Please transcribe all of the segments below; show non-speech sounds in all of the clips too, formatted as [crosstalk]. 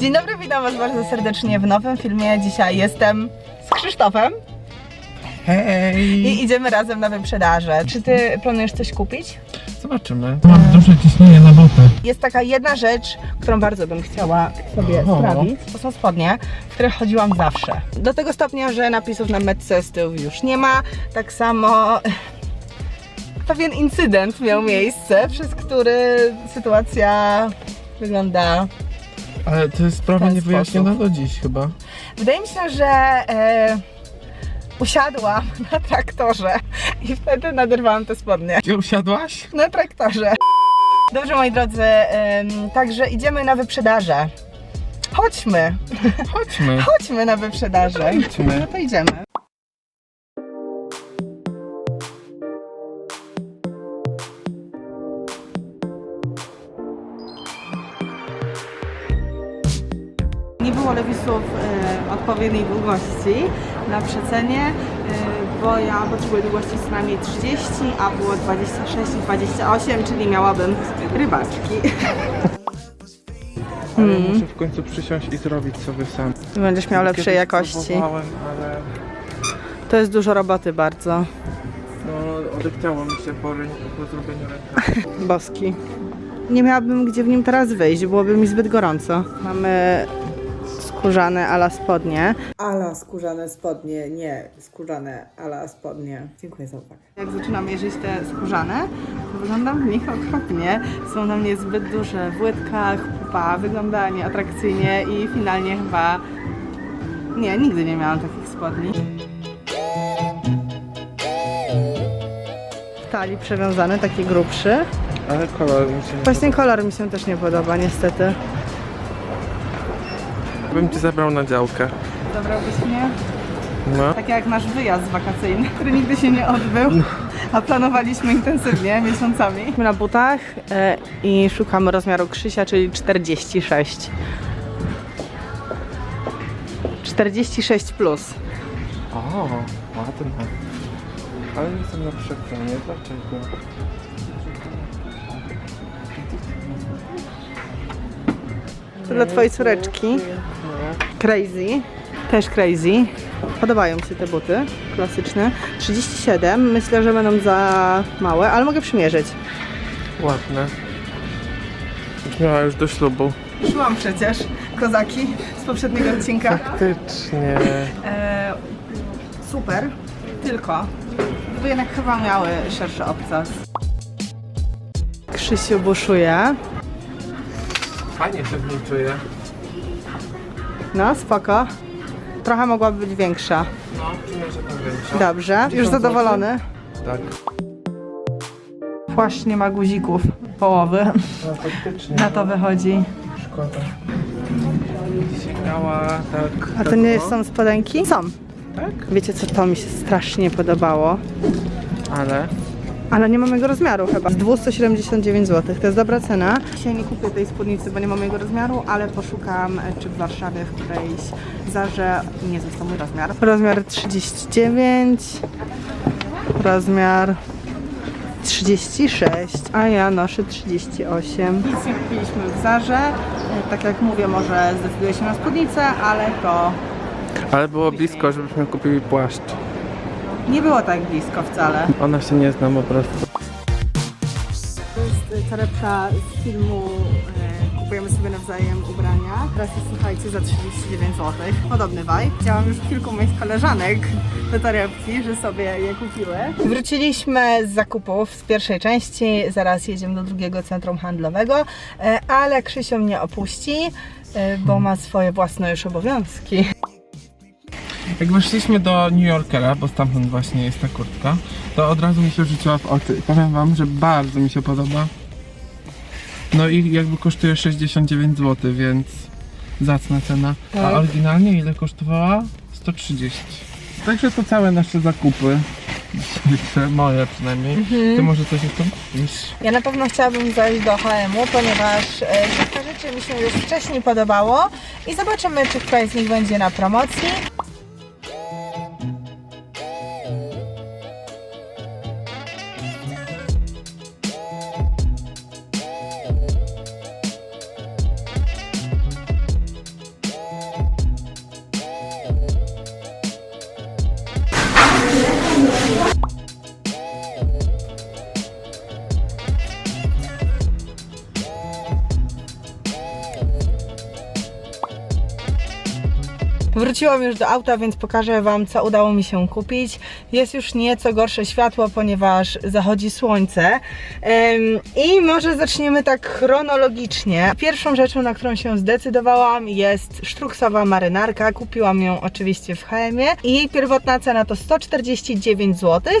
Dzień dobry, witam was bardzo serdecznie w nowym filmie. Dzisiaj jestem z Krzysztofem Hej! i idziemy razem na wyprzedażę. Czy ty planujesz coś kupić? Zobaczymy. Mam duże ciśnienie na botę. Jest taka jedna rzecz, którą bardzo bym chciała sobie Oho. sprawić. To są spodnie, w których chodziłam zawsze. Do tego stopnia, że napisów na metce z tyłu już nie ma. Tak samo [laughs] pewien incydent miał miejsce, przez który sytuacja wygląda Ale to jest sprawa ten niewyjaśniona do dziś chyba. Wydaje mi się, że e, usiadłam na traktorze i wtedy naderwałam te spodnie. Gdzie usiadłaś? Na traktorze. Dobrze, moi drodzy, em, także idziemy na wyprzedażę. Chodźmy, Chodźmy. chodźmy na wyprzedażę. Idźmy. No to idziemy. Nie było lewisów e, odpowiedniej długości na przecenie, e, bo ja potrzebuję długości co najmniej 30, a było 26 i 28, czyli miałabym rybaczki. [laughs] Ale Hmm. muszę w końcu przysiąść i zrobić sobie sam. Będziesz miał lepszej Kiedyś jakości. próbowałem, ale To jest dużo roboty bardzo. no, odechciało mi się po, po zrobieniu rękawa. [laughs] Boski. Nie miałabym gdzie w nim teraz wyjść, byłoby mi zbyt gorąco. Mamy skórzane ala spodnie. Ala skórzane spodnie, nie skórzane ala spodnie. Dziękuję za uwagę. Jak zaczynam mierzyć te skórzane, to wyglądam w nich okropnie. Są na mnie zbyt duże w łydkach, pupa, wygląda nieatrakcyjnie i finalnie chyba... Nie, nigdy nie miałam takich spodni. W talii przewiązany, taki grubszy. Ale kolor mi się nie Właśnie kolor mi się też nie podoba, niestety. Bym ci zabrał na działkę. Dobrałbyś mnie? No. Tak jak nasz wyjazd wakacyjny, [laughs] który nigdy się nie odbył, a planowaliśmy intensywnie, miesiącami. Jesteśmy na butach e, i szukamy rozmiaru Krzysia, czyli 46. 46 plus. O, ładne. Ale nie są na przecenie. Dlaczego? To dla twojej córeczki. Crazy. Też crazy. Podobają mi się te buty klasyczne. 37. Myślę, że będą za małe, ale mogę przymierzyć. Ładne. Już miała już do ślubu. Szłam przecież, kozaki, z poprzedniego odcinka. Faktycznie. E, super, tylko gdyby jednak chyba miały szerszy obcas. Krzysiu buszuje. Fajnie się w nim czuję. No, spoko. Trochę mogłaby być większa. No, czuję, że tam większa. Dobrze, już 10 zadowolony. Tak. Płaszcz nie ma guzików połowy. No faktycznie. Na to wychodzi. Szkoda. Sięgała tak. A to tak, nie o. są spodenki? Są. Tak? Wiecie co, to mi się strasznie podobało. Ale. Ale nie mam jego rozmiaru chyba. Z 279 zł. To jest dobra cena. Dzisiaj nie kupię tej spódnicy, bo nie mam jego rozmiaru, ale poszukam e, czy w Warszawie w którejś Zarze nie został mój rozmiar. Rozmiar 39. Rozmiar 36, a ja noszę 38. Nic nie kupiliśmy w Zarze. E, Tak jak mówię, może zdecyduję się na spódnicę, ale to Ale było blisko, żebyśmy kupili płaszcz. Nie było tak blisko wcale. Ona się nie zna po prostu. To jest y, torebka z filmu e, Kupujemy sobie nawzajem ubrania. Teraz jest, słuchajcie, za 39 zł. Podobny vibe. Widziałam już kilku moich koleżanek te torebki, że sobie je kupiły. Wróciliśmy z zakupów z pierwszej części. Zaraz jedziemy do drugiego centrum handlowego, e, ale Krzysio mnie opuści, e, bo ma swoje własne już obowiązki. Jak weszliśmy do New Yorkera, bo stamtąd właśnie jest ta kurtka, to od razu mi się rzuciła w oczy. I powiem wam, że bardzo mi się podoba. No i jakby kosztuje 69 zł, więc zacna cena. A Tak. oryginalnie ile kosztowała? 130. Także to całe nasze zakupy. Dzisiejsze, moje przynajmniej. Ty może coś jeszcze kupisz? Ja na pewno chciałabym zajść do H&M-u, ponieważ e, kilka rzeczy mi się już wcześniej podobało i zobaczymy, czy któraś z nich będzie na promocji. Wróciłam już do auta, więc pokażę Wam, co udało mi się kupić. Jest już nieco gorsze światło, ponieważ zachodzi słońce. I może zaczniemy tak chronologicznie. Pierwszą rzeczą, na którą się zdecydowałam, jest sztruksowa marynarka. Kupiłam ją oczywiście w HM-ie i jej pierwotna cena to 149 zł.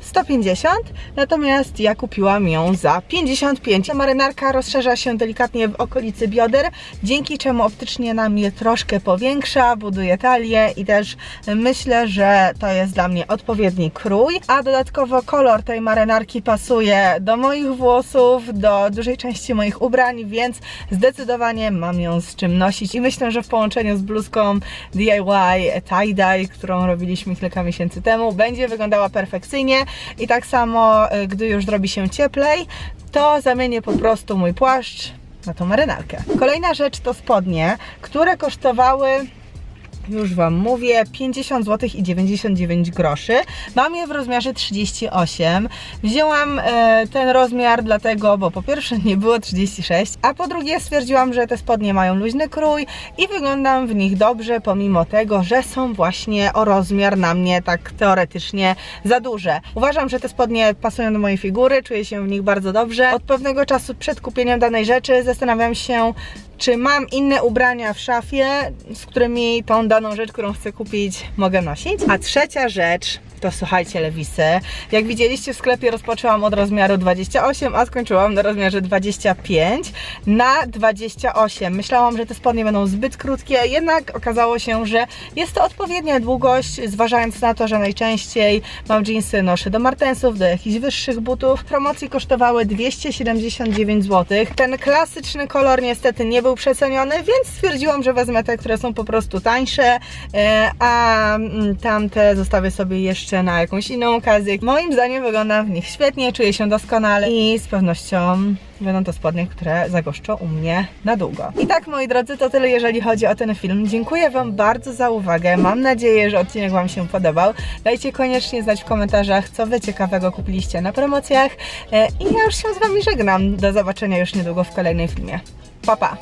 150, natomiast ja kupiłam ją za 55. Ta marynarka rozszerza się delikatnie w okolicy bioder, dzięki czemu optycznie nam je troszkę powiększa, buduje talię i też myślę, że to jest dla mnie odpowiedni krój, a dodatkowo kolor tej marynarki pasuje do moich włosów, do dużej części moich ubrań, więc zdecydowanie mam ją z czym nosić. I myślę, że w połączeniu z bluzką DIY tie-dye, którą robiliśmy kilka miesięcy temu, będzie wyglądała perfekcyjnie i tak samo, y, gdy już zrobi się cieplej, to zamienię po prostu mój płaszcz na tą marynarkę. Kolejna rzecz to spodnie, które kosztowały już Wam mówię, 50 zł i 99 groszy. Mam je w rozmiarze 38. Wzięłam e, ten rozmiar dlatego, bo po pierwsze nie było 36, a po drugie stwierdziłam, że te spodnie mają luźny krój i wyglądam w nich dobrze, pomimo tego, że są właśnie o rozmiar na mnie tak teoretycznie za duże. Uważam, że te spodnie pasują do mojej figury, czuję się w nich bardzo dobrze. Od pewnego czasu przed kupieniem danej rzeczy zastanawiam się, czy mam inne ubrania w szafie, z którymi tą daną rzecz, którą chcę kupić, mogę nosić. A trzecia rzecz to słuchajcie lewisy. Jak widzieliście w sklepie rozpoczęłam od rozmiaru 28, a skończyłam na rozmiarze 25 na 28. Myślałam, że te spodnie będą zbyt krótkie, jednak okazało się, że jest to odpowiednia długość, zważając na to, że najczęściej mam jeansy noszę do martensów, do jakichś wyższych butów. W promocji kosztowały 279 zł. Ten klasyczny kolor niestety nie był przeceniony, więc stwierdziłam, że wezmę te, które są po prostu tańsze, e, a mm, tamte zostawię sobie jeszcze na jakąś inną okazję. Moim zdaniem wyglądam w nich świetnie, czuję się doskonale i z pewnością będą to spodnie, które zagoszczą u mnie na długo. I tak, moi drodzy, to tyle, jeżeli chodzi o ten film. Dziękuję Wam bardzo za uwagę. Mam nadzieję, że odcinek Wam się podobał. Dajcie koniecznie znać w komentarzach, co Wy ciekawego kupiliście na promocjach. E, I ja już się z Wami żegnam. Do zobaczenia już niedługo w kolejnym filmie. Pa, pa!